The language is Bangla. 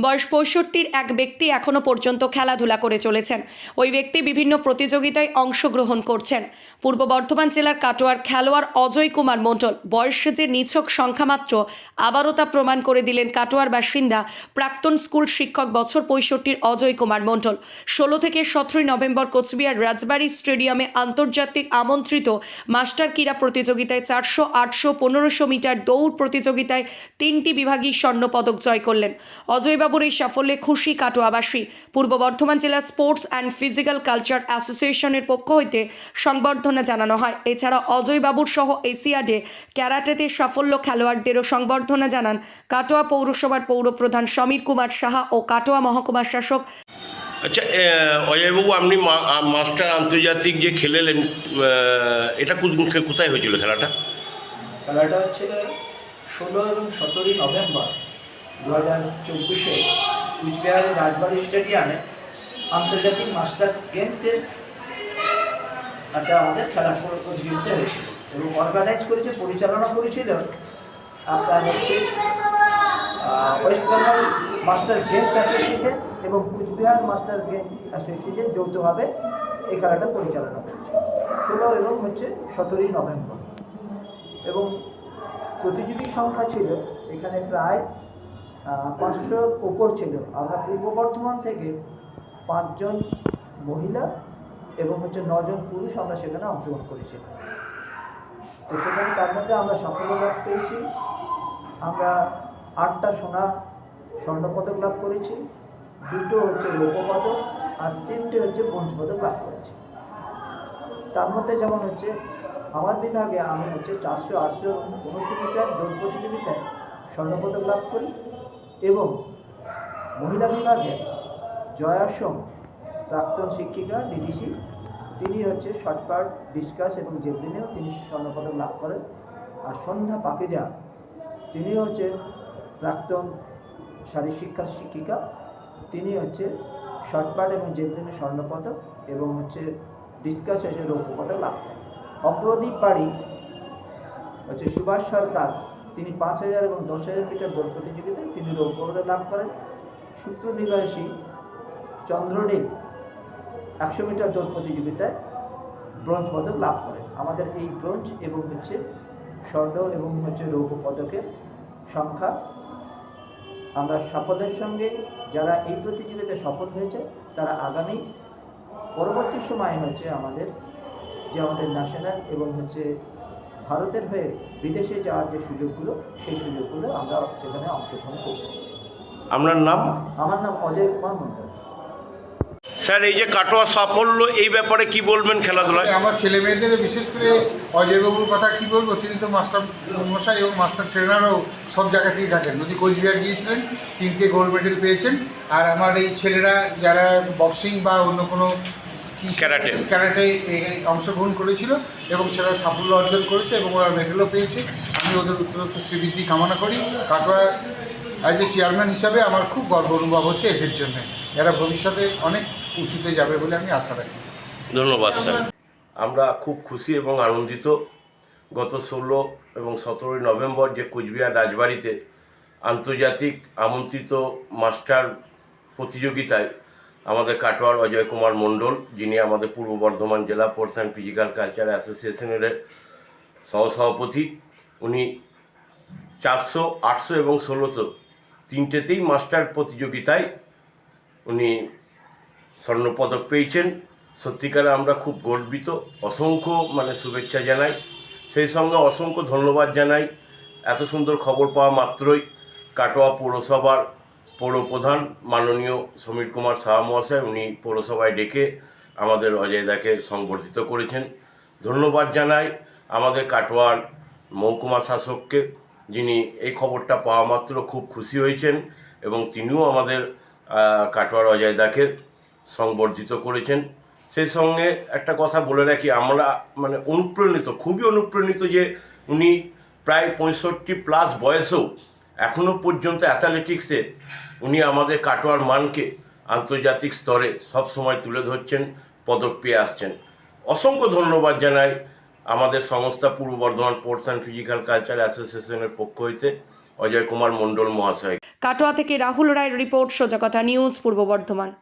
বয়স পঁয়ষট্টির এক ব্যক্তি এখনও পর্যন্ত খেলাধুলা করে চলেছেন। ওই ব্যক্তি বিভিন্ন প্রতিযোগিতায় অংশগ্রহণ করছেন। পূর্ব বর্ধমান জেলার কাটোয়ার খেলোয়াড় অজয় কুমার মণ্ডল। বয়স যে নিছক সংখ্যা মাত্র, আবারও তা প্রমাণ করে দিলেন কাটোয়ার বাসিন্দা প্রাক্তন স্কুল শিক্ষক বছর পঁয়ষট্টির অজয় কুমার মণ্ডল। ষোলো থেকে সতেরোই নভেম্বর কোচবিহার রাজবাড়ি স্টেডিয়ামে আন্তর্জাতিক আমন্ত্রিত মাস্টার ক্রীড়া প্রতিযোগিতায় চারশো, আটশো, পনেরোশো মিটার দৌড় প্রতিযোগিতায় তিনটি বিভাগই স্বর্ণপদক জয় করলেন। অজয়বাবুর এই সাফল্যে খুশি কাটোয়াবাসী। পূর্ব বর্ধমান জেলা স্পোর্টস অ্যান্ড ফিজিক্যাল কালচার অ্যাসোসিয়েশনের পক্ষ হইতে সংবর্ধনা জানানো হয়। এছাড়া অজয়বাবুর সহ এশিয়াডে ক্যারাটেতে সাফল্য খেলোয়াড়দেরও সংবর্ধনা জানান কাটোয়া পৌরসভার পৌরপ্রধান সমীর কুমার সাহা ও কাটোয়া মহকুমার শাসক আচ্ছা অজয়বাবু আপনি মাস্টার আন্তর্জাতিক যে খেলেলেন এটা কোন- কোথায় হয়েছিল খেলাটা? খেলাটা হচ্ছে ষোলো এবং সতেরোই নভেম্বর দু হাজার চব্বিশে কুচবিহারের রাজবাড়ি স্টেডিয়ামে আন্তর্জাতিক মাস্টার্স গেমসের একটা আমাদের খেলা প্রতিযোগিতা হয়েছিল এবং অর্গানাইজ করেছে, পরিচালনা করেছিল আপনার হচ্ছে West Bengal master games association এবং কুচবিহার মাস্টার গেমস অ্যাসোসিয়েশন যৌথভাবে এই খেলাটা পরিচালনা করেছে। ষোলো এবং হচ্ছে সতেরোই নভেম্বর। এবং প্রতিযোগী সংখ্যা ছিল এখানে প্রায় পাঁচশোর ওপর ছিল। আমরা পূর্ব বর্ধমান থেকে পাঁচজন মহিলা এবং হচ্ছে নজন পুরুষ আমরা সেখানে অংশগ্রহণ করেছিলাম তো সেখানে তার মধ্যে আমরা সাফল্য লাভ পেয়েছি। আমরা আটটা সোনা স্বর্ণপদক লাভ করেছি, দুটো হচ্ছে রৌপ্যপদক আর তিনটে হচ্ছে ব্রোঞ্জ পদক লাভ করেছি। তার মধ্যে যেমন হচ্ছে, আমার দিন আগে আমি হচ্ছে চারশো আটশো উনশো মিটার দৌড় প্রতিযোগিতায় স্বর্ণপদক লাভ করি এবং মহিলা বিভাগে জয়া সোম প্রাক্তন শিক্ষিকা ডিডিসি তিনি হচ্ছে শর্টকাট ডিসকাস এবং জেভলিনেও তিনি স্বর্ণপদক লাভ করেন। আর সন্ধ্যা পাকিজা তিনি হচ্ছে প্রাক্তন শারীর শিক্ষা শিক্ষিকা। তিনি হচ্ছে শর্টকাট এবং জেভলিনে স্বর্ণপদক এবং হচ্ছে ডিসকাস হচ্ছে রৌপ্য পদক লাভ করেন। অপ্রদীপ বাড়ি, হচ্ছে সুভাষ সরকার, তিনি পাঁচ হাজার এবং দশ হাজার মিটার দৌড় প্রতিযোগিতায় তিনি রৌপ্য পদক লাভ করেন। শুক্র নিবাসী চন্দ্রনীল একশো মিটার দৌড় প্রতিযোগিতায় ব্রোঞ্জ পদক লাভ করেন আমাদের এই ব্রোঞ্জ এবং হচ্ছে স্বর্ণ এবং হচ্ছে রৌপ্য পদকের সংখ্যা আমরা সাফল্যের সঙ্গে যারা এই প্রতিযোগিতায় সফল হয়েছে তারা আগামী পরবর্তী সময়ে হচ্ছে আমাদের যে আমাদের ন্যাশনাল এবং হচ্ছে ভারতের হয়ে বিদেশে যাওয়ার যে সুযোগগুলো সেই সুযোগগুলো আমরা সেখানে অংশগ্রহণ করব। আপনার নাম? আমার নাম অজয় কুমার মণ্ডল। স্যার এই যে কাটোয়া সাফল্য এই ব্যাপারে কি বলবেন খেলাধুলায়? আমার ছেলে মেয়েদের বিশেষ করে অজয়বাবুর কথা কি বলব? তিনি তো মাস্টার মশাই এবং মাস্টার ট্রেনারও সব জায়গাতেই থাকেন। যদি কোচবিহার গিয়েছিলেন তিনটে গোল্ড মেডেল পেয়েছেন। আর আমার এই ছেলেরা যারা বক্সিং বা অন্য কোনো কি ক্যারাটে। ক্যারাটে অংশগ্রহণ করেছিল এবং সেটা সাফল্য অর্জন করেছে এবং ওরা মেডেলও পেয়েছে আমি ওদের উত্তরোত্তর শ্রীবৃদ্ধি কামনা করি। কাটোয়া অ্যাজ এ চেয়ারম্যান হিসাবে আমার খুব গর্ব অনুভব হচ্ছে এদের জন্য। এরা ভবিষ্যতে অনেক উঁচুতে যাবে বলে আমি আশা রাখি। ধন্যবাদ স্যার। আমরা খুব খুশি এবং আনন্দিত। গত ষোলো এবং সতেরোই নভেম্বর যে কোচবিহার রাজবাড়িতে আন্তর্জাতিক আমন্ত্রিত মাস্টার প্রতিযোগিতায় আমাদের কাটোয়ার অজয় কুমার মণ্ডল যিনি আমাদের পূর্ব বর্ধমান জেলা অ্যান্ড ফিজিক্যাল কালচার অ্যাসোসিয়েশনের সহসভাপতি উনি চারশো আটশো এবং ষোলোশো তিনটেতেই মাস্টার প্রতিযোগিতায় উনি স্বর্ণপদক পেয়েছেন। সত্যিকারে আমরা খুব গর্বিত। অসংখ্য মানে শুভেচ্ছা জানাই। সেই সঙ্গে অসংখ্য ধন্যবাদ জানাই। এত সুন্দর খবর পাওয়া মাত্রই কাটোয়া পৌরসভার পৌরপ্রধান মাননীয় সমীর কুমার সাহা মহাশয়, উনি পৌরসভায় ডেকে আমাদের অজয়দাকে সংবর্ধিত করেছেন। ধন্যবাদ জানাই আমাদের কাটোয়ার মহকুমা শাসককে, যিনি এই খবরটা পাওয়া মাত্র খুব খুশি হয়েছেন এবং তিনিও আমাদের কাটোয়ার অজয়দাকে সংবর্ধিত করেছেন। সেই সঙ্গে একটা কথা বলে রাখি, আমরা মানে অনুপ্রাণিত, খুবই অনুপ্রাণিত যে উনি প্রায় পঁয়ষট্টি প্লাস বয়সেও এখনও পর্যন্ত অ্যাথলেটিক্সে উনি আমাদের কাটোয়ার মানকে আন্তর্জাতিক স্তরে সব সময় তুলে ধরছেন, পদক পেয়ে আসছেন। অসংখ্য ধন্যবাদ জানাই আমাদের সংস্থা পূর্ব Bardhaman sports and physical culture অ্যাসোসিয়েশনের পক্ষ হইতে অজয় কুমার মণ্ডল মহাশয়। কাটোয়া থেকে রাহুল রায়ের রিপোর্ট, সোজা কথা নিউজ, পূর্ব বর্ধমান।